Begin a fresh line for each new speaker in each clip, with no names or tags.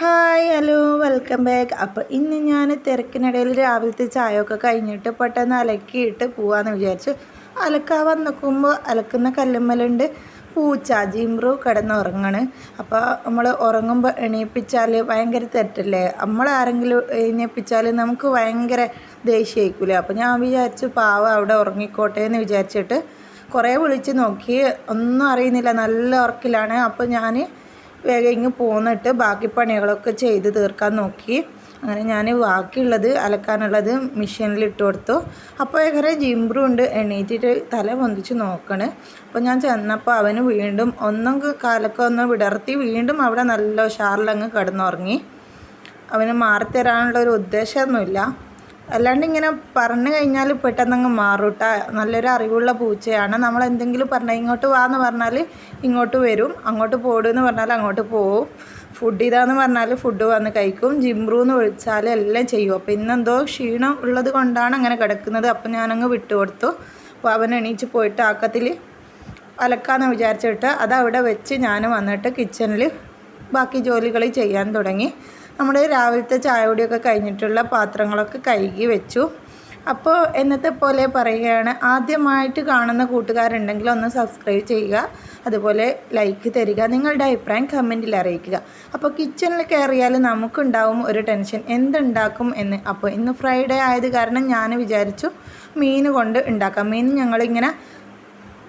Hi hello welcome back. അപ്പോൾ ഇന്ന് ഞാൻ തിരക്കിനിടയിൽ രാവിലത്തെ ചായയൊക്കെ കഴിഞ്ഞിട്ട് പെട്ടെന്ന് അലക്കിയിട്ട് പോവാന്ന് വിചാരിച്ചു. അലക്കാൻ വന്നിക്കുമ്പോൾ അലക്കുന്ന കല്ലുമ്മലുണ്ട്. പൂച്ച ജിംറു കിടന്നുറങ്ങണ്. അപ്പോൾ നമ്മൾ ഉറങ്ങുമ്പോൾ എണീപ്പിച്ചാൽ ഭയങ്കര തെറ്റല്ലേ? നമ്മളാരെങ്കിലും എണീപ്പിച്ചാൽ നമുക്ക് ഭയങ്കര ദേഷ്യമായിക്കൂലേ അപ്പോൾ ഞാൻ വിചാരിച്ചു പാവ അവിടെ ഉറങ്ങിക്കോട്ടെ എന്ന് വിചാരിച്ചിട്ട് കുറേ വിളിച്ച് നോക്കി. ഒന്നും അറിയുന്നില്ല. നല്ല ഉറക്കിലാണ്. അപ്പോൾ ഞാൻ വേഗം ഇങ്ങ് പോന്നിട്ട് ബാക്കി പണികളൊക്കെ ചെയ്ത് തീർക്കാൻ നോക്കി. അങ്ങനെ ഞാൻ ബാക്കിയുള്ളത് അലക്കാനുള്ളത് മെഷീനിൽ ഇട്ട് കൊടുത്തു. അപ്പോൾ ഏകരെ ജിംബ്രു ഉണ്ട്. എണീറ്റിട്ട് തല പൊന്തിച്ച് നോക്കണ്. അപ്പോൾ ഞാൻ ചെന്നപ്പോൾ അവന് വീണ്ടും ഒന്നും കാലൊക്കെ ഒന്ന് വിടർത്തി വീണ്ടും അവിടെ നല്ല ഉഷാറിലങ്ങ് കിടന്നുറങ്ങി. അവന് മാറിത്തരാനുള്ള ഒരു ഉദ്ദേശമൊന്നുമില്ല. അല്ലാണ്ട് ഇങ്ങനെ പറഞ്ഞു കഴിഞ്ഞാൽ പെട്ടെന്നങ്ങ് മാറൂട്ട. നല്ലൊരു അറിവുള്ള പൂച്ചയാണ്. നമ്മൾ എന്തെങ്കിലും പറഞ്ഞാൽ ഇങ്ങോട്ട് വാ എന്ന് പറഞ്ഞാൽ ഇങ്ങോട്ട് വരും. അങ്ങോട്ട് പോടുമെന്ന് പറഞ്ഞാൽ അങ്ങോട്ട് പോവും. ഫുഡ് ഇതാന്ന് പറഞ്ഞാൽ ഫുഡ് വന്ന് കഴിക്കും. ജിംറു എന്ന് വിളിച്ചാൽ എല്ലാം ചെയ്യും. അപ്പോൾ ഇന്നെന്തോ ക്ഷീണം ഉള്ളത് കൊണ്ടാണ് അങ്ങനെ കിടക്കുന്നത്. അപ്പോൾ ഞാനങ്ങ് വിട്ടുകൊടുത്തു അപ്പോൾ അവൻ എണീച്ച് പോയിട്ട് ആക്കത്തിൽ അലക്കാന്ന് വിചാരിച്ചിട്ട് അതവിടെ വെച്ച് ഞാൻ വന്നിട്ട് കിച്ചണിൽ ബാക്കി ജോലികൾ ചെയ്യാൻ തുടങ്ങി. നമ്മുടെ രാവിലത്തെ ചായ കുടിയൊക്കെ കഴിഞ്ഞിട്ടുള്ള പാത്രങ്ങളൊക്കെ കഴുകി വെച്ചു. അപ്പോൾ എന്നത്തെ പോലെ പറയുകയാണ് ആദ്യമായിട്ട് കാണുന്ന കൂട്ടുകാരുണ്ടെങ്കിൽ ഒന്ന് സബ്സ്ക്രൈബ് ചെയ്യുക അതുപോലെ ലൈക്ക് തരിക നിങ്ങളുടെ അഭിപ്രായം കമന്റിൽ അറിയിക്കുക. അപ്പോൾ കിച്ചണിൽ കയറിയാൽ നമുക്കുണ്ടാവും ഒരു ടെൻഷൻ എന്തുണ്ടാക്കും എന്ന്. അപ്പോൾ ഇന്ന് ഫ്രൈഡേ ആയത് കാരണം ഞാൻ വിചാരിച്ചു മീൻ കൊണ്ട് ഉണ്ടാക്കാം. മീൻ ഞങ്ങളിങ്ങനെ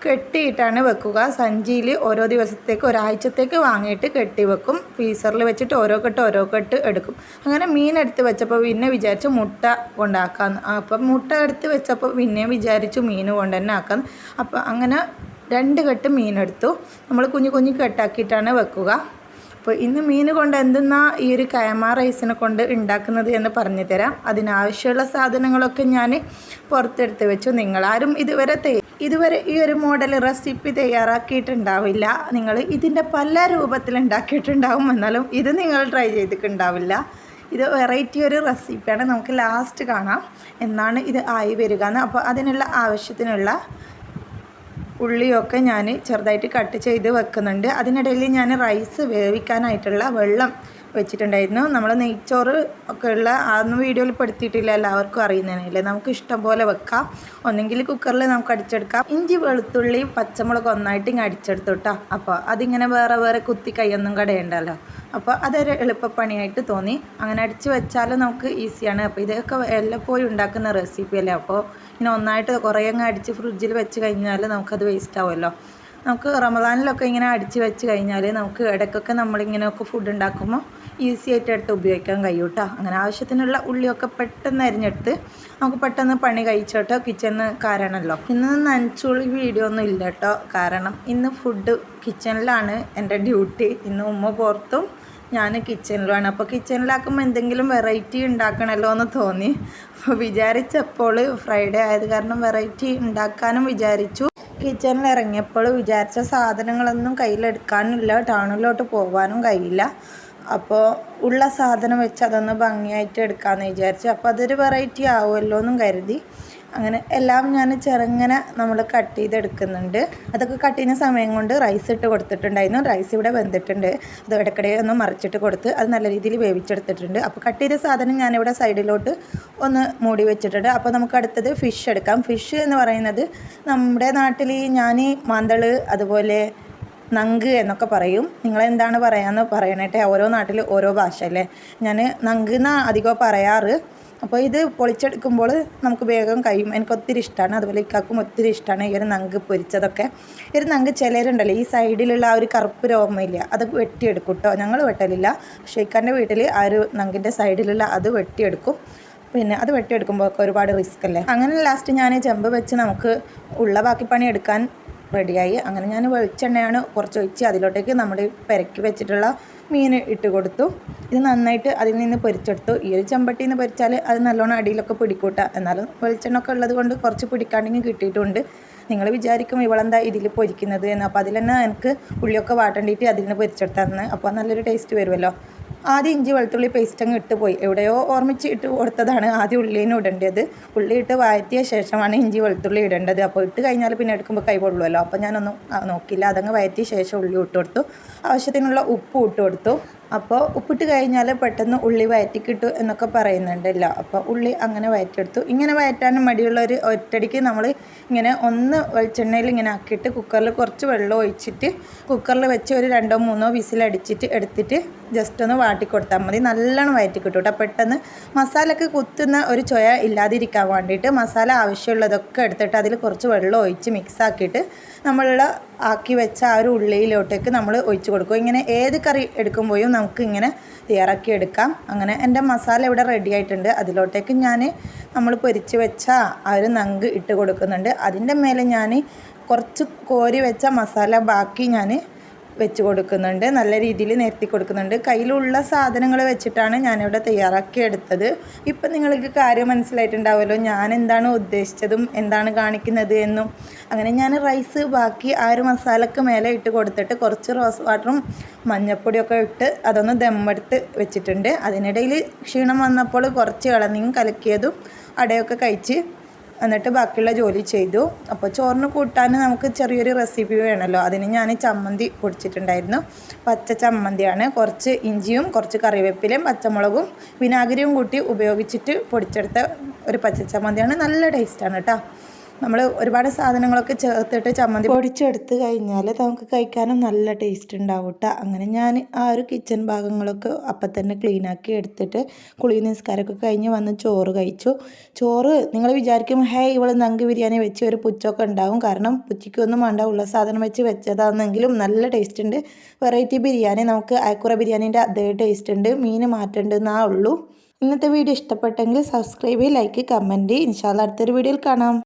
കെട്ടിയിട്ടാണ് വെക്കുക. സഞ്ചിയിൽ ഓരോ ദിവസത്തേക്ക് ഒരാഴ്ചത്തേക്ക് വാങ്ങിയിട്ട് കെട്ടി വെക്കും. ഫ്രീസറിൽ വെച്ചിട്ട് ഓരോ കെട്ട് ഓരോ കെട്ട് എടുക്കും. അങ്ങനെ മീൻ എടുത്ത് വെച്ചപ്പോൾ പിന്നെ വിചാരിച്ചു മുട്ട കൊണ്ടാക്കാം അപ്പം മുട്ട എടുത്ത് വെച്ചപ്പോൾ പിന്നെ വിചാരിച്ചു മീൻ കൊണ്ട് തന്നെ ആക്കാന്ന്. അപ്പം അങ്ങനെ രണ്ട് കെട്ട് മീനെടുത്തു നമ്മൾ കുഞ്ഞു കുഞ്ഞു കെട്ടാക്കിയിട്ടാണ് വെക്കുക. അപ്പോൾ ഇന്ന് മീൻ കൊണ്ട് എന്തെന്നാ ഈ ഒരു കയമാ റൈസിനെ കൊണ്ട് ഉണ്ടാക്കുന്നത് എന്ന് പറഞ്ഞു തരാം അതിനാവശ്യമുള്ള സാധനങ്ങളൊക്കെ ഞാൻ പുറത്തെടുത്ത് വെച്ചു. നിങ്ങളാരും ഇതുവരെ ഇതുവരെ ഈ ഒരു മോഡൽ റെസിപ്പി തയ്യാറാക്കിയിട്ടുണ്ടാവില്ല. നിങ്ങൾ ഇതിന്റെ പല രൂപത്തിൽ ഉണ്ടാക്കിയിട്ടുണ്ടാവും എന്നാലും ഇത് നിങ്ങൾ ട്രൈ ചെയ്തിട്ടുണ്ടാവില്ല. ഇത് വെറൈറ്റി ഒരു റെസിപ്പിയാണ്. നമുക്ക് ലാസ്റ്റ് കാണാം. എന്നാണ് ഇത് ആയി വരിക എന്ന്. അപ്പോൾ അതിനുള്ള ആവശ്യത്തിനുള്ള ഉള്ളിയൊക്കെ ഞാൻ ചെറുതായിട്ട് കട്ട് ചെയ്ത് വെക്കുന്നുണ്ട്. അതിനിടയിൽ ഞാൻ റൈസ് വേവിക്കാനായിട്ടുള്ള വെള്ളം വെച്ചിട്ടുണ്ടായിരുന്നു. നമ്മൾ നെയ്ച്ചോറ് ഒക്കെ ഉള്ള അതൊന്നും വീഡിയോയിൽ പെടുത്തിയിട്ടില്ല എല്ലാവർക്കും അറിയുന്നതിനല്ലേ നമുക്ക് ഇഷ്ടം പോലെ വെക്കാം. ഒന്നെങ്കിൽ കുക്കറിൽ നമുക്ക് അടിച്ചെടുക്കാം. ഇഞ്ചി വെളുത്തുള്ളി പച്ചമുളക് ഒന്നായിട്ട് ഇങ്ങനെ അടിച്ചെടുത്തു കേട്ടോ അപ്പോൾ അതിങ്ങനെ വേറെ വേറെ കുത്തി കൈയൊന്നും കടയുണ്ടല്ലോ. അപ്പോൾ അതൊരു എളുപ്പപ്പണിയായിട്ട് തോന്നി. അങ്ങനെ അടിച്ച് വെച്ചാലും നമുക്ക് ഈസിയാണ്. അപ്പോൾ ഇതൊക്കെ എല്ലപ്പോഴും ഉണ്ടാക്കുന്ന റെസിപ്പി അല്ലേ? അപ്പോൾ ഇങ്ങനെ ഒന്നായിട്ട് കുറേ അങ്ങ് അടിച്ച് ഫ്രിഡ്ജിൽ വെച്ച് കഴിഞ്ഞാൽ നമുക്കത് വേസ്റ്റ് ആവുമല്ലോ. നമുക്ക് റമദാനിലൊക്കെ ഇങ്ങനെ അടിച്ച് വെച്ച് കഴിഞ്ഞാൽ നമുക്ക് ഇടയ്ക്കൊക്കെ നമ്മളിങ്ങനെയൊക്കെ ഫുഡ് ഉണ്ടാക്കുമ്പോൾ ഈസി ആയിട്ട് എടുത്ത് ഉപയോഗിക്കാൻ കഴിയും കേട്ടോ അങ്ങനെ ആവശ്യത്തിനുള്ള ഉള്ളിയൊക്കെ പെട്ടെന്ന് അരിഞ്ഞെടുത്ത് നമുക്ക് പെട്ടെന്ന് പണി കഴിച്ചോട്ടോ കിച്ചണിന് കാരണമല്ലോ ഇന്ന് നനച്ചുള്ളി വീഡിയോ ഒന്നും ഇല്ല കേട്ടോ കാരണം ഇന്ന് ഫുഡ് കിച്ചണിലാണ് എന്റെ ഡ്യൂട്ടി ഇന്ന് ഉമ്മ പുറത്തും ഞാൻ കിച്ചണിലുമാണ് അപ്പോൾ കിച്ചണിലാക്കുമ്പോൾ എന്തെങ്കിലും വെറൈറ്റി ഉണ്ടാക്കണമല്ലോ എന്ന് തോന്നി. അപ്പോൾ വിചാരിച്ചപ്പോൾ ഫ്രൈഡേ ആയത് കാരണം വെറൈറ്റി ഉണ്ടാക്കാനും വിചാരിച്ചു. കിച്ചണിൽ ഇറങ്ങിയപ്പോൾ വിചാരിച്ച സാധനങ്ങളൊന്നും കയ്യിലെടുക്കാനില്ല ടൗണിലോട്ട് പോകാനും കഴിയില്ല. അപ്പോൾ ഉള്ള സാധനം വെച്ച് അതൊന്ന് ഭംഗിയായിട്ട് എടുക്കാമെന്ന് വിചാരിച്ചു. അപ്പോൾ അതൊരു വെറൈറ്റി ആവുമല്ലോ എന്നും കരുതി. അങ്ങനെ എല്ലാം ഞാൻ ചെറുങ്ങനെ നമ്മൾ കട്ട് ചെയ്തെടുക്കുന്നുണ്ട്. അതൊക്കെ കട്ട് ചെയ്യുന്ന സമയം കൊണ്ട് റൈസ് ഇട്ട് കൊടുത്തിട്ടുണ്ടായിരുന്നു. റൈസ് ഇവിടെ വെന്തിട്ടുണ്ട്. അത് ഇടയ്ക്കിടെ ഒന്ന് മറിച്ചിട്ട് കൊടുത്ത് അത് നല്ല രീതിയിൽ വേവിച്ചെടുത്തിട്ടുണ്ട്. അപ്പോൾ കട്ട് ചെയ്ത സാധനം ഞാനിവിടെ സൈഡിലോട്ട് ഒന്ന് മൂടി വെച്ചിട്ടുണ്ട്. അപ്പോൾ നമുക്ക് അടുത്തത് ഫിഷ് എടുക്കാം. ഫിഷ് എന്ന് പറയുന്നത് നമ്മുടെ നാട്ടിൽ ഞാൻ മാന്തൾ അതുപോലെ നങ്ക് എന്നൊക്കെ പറയും. നിങ്ങളെന്താണ് പറയാമെന്ന് പറയണേട്ടെ. ഓരോ നാട്ടിൽ ഓരോ ഭാഷ അല്ലേ? ഞാൻ നങ്ക് എന്നാണ് അധികം പറയാറ്. അപ്പോൾ ഇത് പൊളിച്ചെടുക്കുമ്പോൾ നമുക്ക് വേഗം കഴിയും. എനിക്ക് ഒത്തിരി ഇഷ്ടമാണ്. അതുപോലെ ഇക്കാക്കും ഒത്തിരി ഇഷ്ടമാണ് ഈ ഒരു നങ്ക് പൊരിച്ചതൊക്കെ. ഈ ഒരു നങ്ക് ചിലരുണ്ടല്ലോ ഈ സൈഡിലുള്ള ആ ഒരു കറുപ്പ് രോമയില്ല അത് വെട്ടിയെടുക്കും കേട്ടോ ഞങ്ങൾ വെട്ടലില്ല. പക്ഷേ ഇക്കാന്റെ വീട്ടിൽ ആ ഒരു നങ്കിന്റെ സൈഡിലുള്ള അത് വെട്ടിയെടുക്കും. പിന്നെ അത് വെട്ടിയെടുക്കുമ്പോൾ ഒരുപാട് റിസ്ക് അല്ലേ? അങ്ങനെ ലാസ്റ്റ് ഞാൻ ചെമ്പ് വെച്ച് നമുക്ക് ഉള്ള ബാക്കി പണി എടുക്കാൻ റെഡിയായി. അങ്ങനെ ഞാൻ വെളിച്ചെണ്ണയാണ് കുറച്ച് ഒഴിച്ച് അതിലോട്ടേക്ക് നമ്മൾ പെരക്കി വെച്ചിട്ടുള്ള മീൻ ഇട്ട് കൊടുത്തു. ഇത് നന്നായിട്ട് അതിൽ നിന്ന് പൊരിച്ചെടുത്തു. ഈ ഒരു ചെമ്പട്ടിയിൽ നിന്ന് പൊരിച്ചാൽ അത് നല്ലോണം അടിയിലൊക്കെ പിടിക്കൂട്ട. എന്നാലും വെളിച്ചെണ്ണ ഒക്കെ ഉള്ളത് കൊണ്ട് കുറച്ച് പിടിക്കാണ്ടെങ്കിൽ കിട്ടിയിട്ടുണ്ട്. നിങ്ങൾ വിചാരിക്കും ഇവളെന്താ ഇതിൽ പൊരിക്കുന്നത് എന്ന്. അപ്പോൾ അതിൽ തന്നെ എനിക്ക് ഉള്ളിയൊക്കെ വാട്ടേണ്ടിയിട്ട് അതിൽ നിന്ന് പൊരിച്ചെടുത്താന്ന്. അപ്പോൾ നല്ലൊരു ടേസ്റ്റ് വരുമല്ലോ ആദ്യം ഇഞ്ചി വെളുത്തുള്ളി പേസ്റ്റ് അങ്ങ് ഇട്ട് പോയി. എവിടെയോ ഓർമ്മിച്ച് ഇട്ട് കൊടുത്തതാണ് ആദ്യം ഉള്ളിനെ ഇടേണ്ടത്. ഉള്ളി ഇട്ട് വഴറ്റിയ ശേഷമാണ് ഇഞ്ചി വെളുത്തുള്ളി ഇടേണ്ടത്. അപ്പോൾ ഇട്ട് കഴിഞ്ഞാൽ പിന്നെ എടുക്കുമ്പോൾ കൈ പൊള്ളുമല്ലോ അപ്പോൾ ഞാനൊന്നും നോക്കില്ല അതങ്ങ് വഴറ്റിയ ശേഷം ഉള്ളി ഇട്ട് കൊടുത്തു. ആവശ്യത്തിനുള്ള ഉപ്പ് ഇട്ട് കൊടുത്തു. അപ്പോൾ ഉപ്പിട്ട് കഴിഞ്ഞാൽ പെട്ടെന്ന് ഉള്ളി വയറ്റി കിട്ടും എന്നൊക്കെ പറയുന്നുണ്ടല്ലോ. അപ്പോൾ ഉള്ളി അങ്ങനെ വയറ്റിയെടുത്തു. ഇങ്ങനെ വയറ്റാനും മടിയുള്ളവർ ഒറ്റടിക്ക് നമ്മൾ ഇങ്ങനെ ഒന്ന് വെളിച്ചെണ്ണയിൽ ഇങ്ങനെ ആക്കിയിട്ട് കുക്കറിൽ കുറച്ച് വെള്ളം ഒഴിച്ചിട്ട് കുക്കറിൽ വെച്ച് ഒരു രണ്ടോ മൂന്നോ വിസിലടിച്ചിട്ട് എടുത്തിട്ട് ജസ്റ്റ് ഒന്ന് വാട്ടി കൊടുത്താൽ മതി. നല്ലോണം വയറ്റി കിട്ടും കേട്ടോ. പെട്ടെന്ന് മസാലയൊക്കെ കുത്തുന്ന ഒരു ചൊയ ഇല്ലാതിരിക്കാൻ വേണ്ടിയിട്ട് മസാല ആവശ്യമുള്ളതൊക്കെ എടുത്തിട്ട് അതിൽ കുറച്ച് വെള്ളം ഒഴിച്ച് മിക്സ് ആക്കിയിട്ട് നമ്മളുള്ള ആക്കി വെച്ച ആ ഒരു ഉള്ളിയിലോട്ടേക്ക് നമ്മൾ ഒഴിച്ച് കൊടുക്കും. ഇങ്ങനെ ഏത് കറി എടുക്കുമ്പോഴും നമുക്ക് ഇങ്ങനെ തയ്യാറാക്കി എടുക്കാം. അങ്ങനെ എന്റെ മസാല ഇവിടെ റെഡി ആയിട്ടുണ്ട്. അതിലോട്ടേക്ക് ഞാൻ നമ്മൾ പൊരിച്ച് വെച്ച ആ ഒരു നങ്ക് ഇട്ട് കൊടുക്കുന്നുണ്ട്. അതിന്റെ മേലെ ഞാൻ കുറച്ച് കോരി വെച്ച മസാല ബാക്കി ഞാൻ വെച്ച് കൊടുക്കുന്നുണ്ട്. നല്ല രീതിയിൽ നിരത്തി കൊടുക്കുന്നുണ്ട്. കയ്യിലുള്ള സാധനങ്ങൾ വെച്ചിട്ടാണ് ഞാനിവിടെ തയ്യാറാക്കി എടുത്തത്. ഇപ്പം നിങ്ങൾക്ക് കാര്യം മനസ്സിലായിട്ടുണ്ടാവുമല്ലോ ഞാൻ എന്താണ് ഉദ്ദേശിച്ചതും എന്താണ് കാണിക്കുന്നത് എന്നും. അങ്ങനെ ഞാൻ റൈസ് ബാക്കി ആ ഒരു മസാലക്ക് മേലെ ഇട്ട് കൊടുത്തിട്ട് കുറച്ച് റോസ് വാട്ടറും മഞ്ഞപ്പൊടിയൊക്കെ ഇട്ട് അതൊന്ന് ദമ്മെടുത്ത് വെച്ചിട്ടുണ്ട്. അതിനിടയിൽ ക്ഷീണം വന്നപ്പോൾ കുറച്ച് ഇളനീരും കലക്കിയതും അടയൊക്കെ കഴിച്ച് എന്നിട്ട് ബാക്കിയുള്ള ജോലി ചെയ്തു. അപ്പോൾ ചോറിന് കൂട്ടാൻ നമുക്ക് ചെറിയൊരു റെസിപ്പി വേണമല്ലോ അതിന് ഞാൻ ചമ്മന്തി പൊടിച്ചിട്ടുണ്ടായിരുന്നു. പച്ച ചമ്മന്തിയാണ്. കുറച്ച് ഇഞ്ചിയും കുറച്ച് കറിവേപ്പിലയും പച്ചമുളകും വിനാഗിരിയും കൂട്ടി ഉപയോഗിച്ചിട്ട് പൊടിച്ചെടുത്ത ഒരു പച്ച ചമ്മന്തിയാണ്. നല്ല ടേസ്റ്റാണ് കേട്ടോ. നമ്മൾ ഒരുപാട് സാധനങ്ങളൊക്കെ ചേർത്തിട്ട് ചമ്മന്തി പൊടിച്ചെടുത്ത് കഴിഞ്ഞാൽ നമുക്ക് കഴിക്കാനും നല്ല ടേസ്റ്റ് ഉണ്ടാവും കേട്ടോ അങ്ങനെ ഞാൻ ആ ഒരു കിച്ചൺ ഭാഗങ്ങളൊക്കെ അപ്പം തന്നെ ക്ലീനാക്കി എടുത്തിട്ട് കുളി നിസ്കാരമൊക്കെ കഴിഞ്ഞ് വന്ന് ചോറ് കഴിച്ചു. ചോറ് നിങ്ങൾ വിചാരിക്കും ഹേ ഇവൾ നങ്ക് ബിരിയാണി വെച്ച് ഒരു പുച്ചൊക്കെ ഉണ്ടാവും. കാരണം പുച്ചിക്കൊന്നും വേണ്ട ഉള്ള സാധനം വെച്ച് വെച്ചതാണെങ്കിലും നല്ല ടേസ്റ്റ് ഉണ്ട്. വെറൈറ്റി ബിരിയാണി നമുക്ക് അയക്കുറ ബിരിയാണീന്റെ അതേ ടേസ്റ്റ് ഉണ്ട്. മീൻ മാറ്റേണ്ടത് എന്നാ ഉള്ളൂ. ഇന്നത്തെ വീഡിയോ ഇഷ്ടപ്പെട്ടെങ്കിൽ സബ്സ്ക്രൈബ് ലൈക്ക് കമന്റ് ഇൻഷാല്ല അടുത്തൊരു വീഡിയോയിൽ കാണാം.